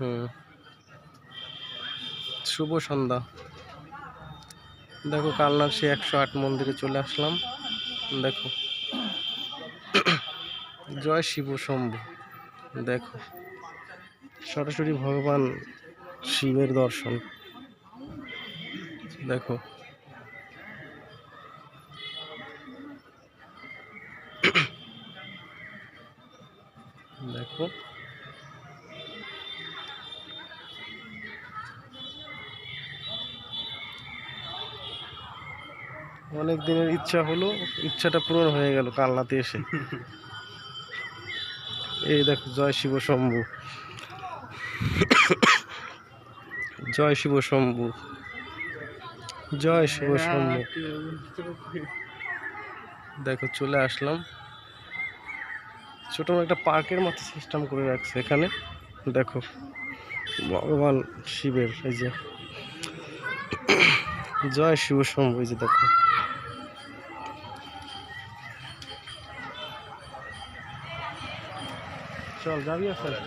হুম। শুভ সন্ধ্যা। দেখো কালনার সে একশো আট মন্দিরে চলে আসলাম। দেখো। জয় শিব শম্ভু। দেখো। সরাসরি ভগবান শিবের দর্শন। দেখো। দেখো। অনেক দিনের ইচ্ছা হলো, ইচ্ছাটা পূরণ হয়ে গেল কালনাতে এসে। এই দেখো, জয় শিব শম্ভু। জয় শিব শম্ভু। জয় শিব শম্ভু। দেখো, চলে আসলাম। ছোট একটা পার্কের মতো সিস্টেম করে রাখছে এখানে। দেখো, ভগবান শিবের, এই যে। জয় শিব শম্ভু যে দেখো। চল যাবি আসলে